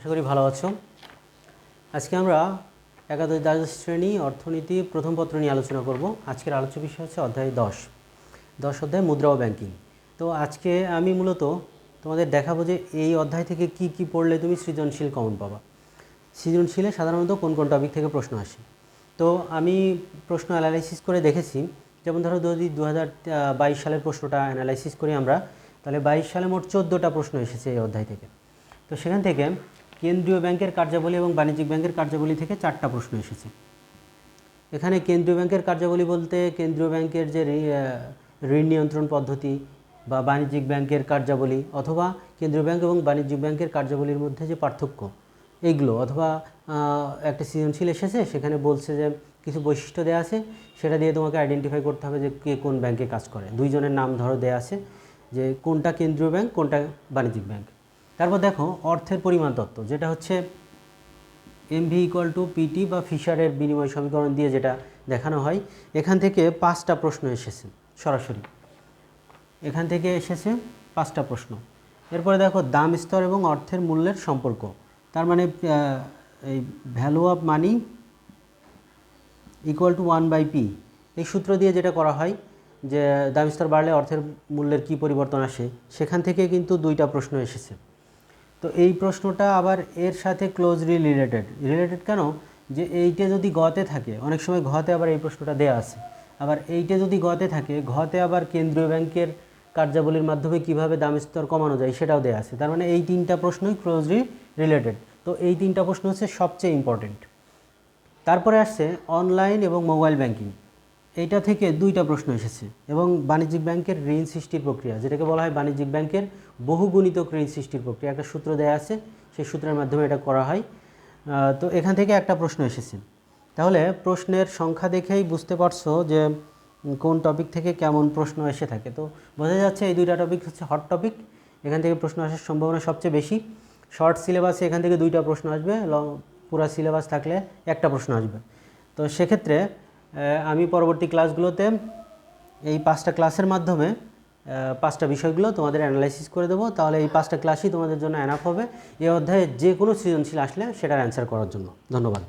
আশা করি ভালো আছো। আজকে আমরা একাদশ দ্বাদশ শ্রেণি অর্থনীতি প্রথম পত্র নিয়ে আলোচনা করব। আজকের আলোচ্য বিষয় হচ্ছে অধ্যায় দশ। দশ অধ্যায় মুদ্রা ও ব্যাংকিং। তো আজকে আমি মূলত তোমাদের দেখাবো যে এই অধ্যায় থেকে কি কি পড়লে তুমি সৃজনশীল কমন পাবা। সৃজনশীলে সাধারণত কোন কোন টপিক থেকে প্রশ্ন আসে। তো আমি প্রশ্ন অ্যানালাইসিস করে দেখেছি। যেমন ধরো যদি দু হাজার বাইশ সালের প্রশ্নটা অ্যানালাইসিস করি আমরা, তাহলে বাইশ সালে মোট চোদ্দোটা প্রশ্ন এসেছে এই অধ্যায় থেকে। তো সেখান থেকে কেন্দ্রীয় ব্যাংকের কার্যাবলী এবং বাণিজ্যিক ব্যাংকের কার্যাবলী থেকে চারটা প্রশ্ন এসেছে। এখানে কেন্দ্রীয় ব্যাংকের কার্যাবলী বলতে কেন্দ্রীয় ব্যাংকের যে ঋণ নিয়ন্ত্রণ পদ্ধতি বা বাণিজ্যিক ব্যাংকের কার্যাবলী অথবা কেন্দ্রীয় ব্যাংক এবং বাণিজ্যিক ব্যাংকের কার্যাবলীর মধ্যে যে পার্থক্য, এইগুলো অথবা একটা সৃজনশীল এসেছে, সেখানে বলছে যে কিছু বৈশিষ্ট্য দেওয়া আছে, সেটা দিয়ে তোমাকে আইডেন্টিফাই করতে হবে যে কে কোন ব্যাংকে কাজ করে। দুইজনের নাম ধরো দেওয়া আছে যে কোনটা কেন্দ্রীয় ব্যাংক, কোনটা বাণিজ্যিক ব্যাংক। তারপর দেখো অর্থের পরিমাণ তত্ত্ব, যেটা হচ্ছে এমভি ইকুয়াল টু পিটি বা ফিশারের বিনিময় সমীকরণ দিয়ে যেটা দেখানো হয়, এখান থেকে পাঁচটা প্রশ্ন এসেছে সরাসরি। এখান থেকে এসেছে পাঁচটা প্রশ্ন। এরপরে দেখো দাম, স্তর এবং অর্থের মূল্যের সম্পর্ক। তার মানে এই value of money equal to one by P এই সূত্র দিয়ে যেটা করা হয় যে, দাম, স্তর বাড়লে অর্থের মূল্যের কী পরিবর্তন আসে, সেখান থেকে কিন্তু দুইটা প্রশ্ন এসেছে। তো এই প্রশ্নটা আবার এর সাথে ক্লোজলি রিলেটেড রিলেটেড কেন? যে এইটা যদি গতে থাকে, অনেক সময় ঘতে আবার এই প্রশ্নটা দেয়া আছে। আবার এইটা যদি গতে থাকে, ঘতে আবার কেন্দ্রীয় ব্যাংকের কার্যাবলীর মাধ্যমে কীভাবে দাম স্তর কমানো যায় সেটাও দেয়া আছে। তার মানে এই তিনটা প্রশ্নই ক্লোজলি রিলেটেড তো এই তিনটা প্রশ্ন হচ্ছে সবচেয়ে ইম্পর্টেন্ট তারপরে আসছে অনলাইন এবং মোবাইল ব্যাংকিং এইটা থেকে দুইটা প্রশ্ন এসেছে এবং বাণিজ্যিক ব্যাংকের ঋণ সৃষ্টির প্রক্রিয়া, যেটাকে বলা হয় বাণিজ্যিক ব্যাংকের বহুগুণিত ঋণ সৃষ্টির প্রক্রিয়া। একটা সূত্র দেওয়া আছে, সেই সূত্রের মাধ্যমে এটা করা হয়। তো এখান থেকে একটা প্রশ্ন এসেছে। তাহলে প্রশ্নের সংখ্যা দেখেই বুঝতে পারছ যে কোন টপিক থেকে কেমন প্রশ্ন এসে থাকে। তো বোঝা যাচ্ছে এই দুইটা টপিক হচ্ছে হট টপিক এখান থেকে প্রশ্ন আসার সম্ভাবনা সবচেয়ে বেশি। শর্ট সিলেবাসে এখান থেকে দুইটা প্রশ্ন আসবে লং পুরো সিলেবাস থাকলে একটা প্রশ্ন আসবে। তো সেক্ষেত্রে আমি পরবর্তী ক্লাসগুলোতে এই পাঁচটা ক্লাসের মাধ্যমে পাঁচটা বিষয়গুলো তোমাদের অ্যানালাইসিস করে দেবো। তাহলে এই পাঁচটা ক্লাসই তোমাদের জন্য অ্যানাফ হবে। এই অধ্যায়ে যে কোনো সৃজনশীল আসলে সেটার অ্যান্সার করার জন্য। ধন্যবাদ।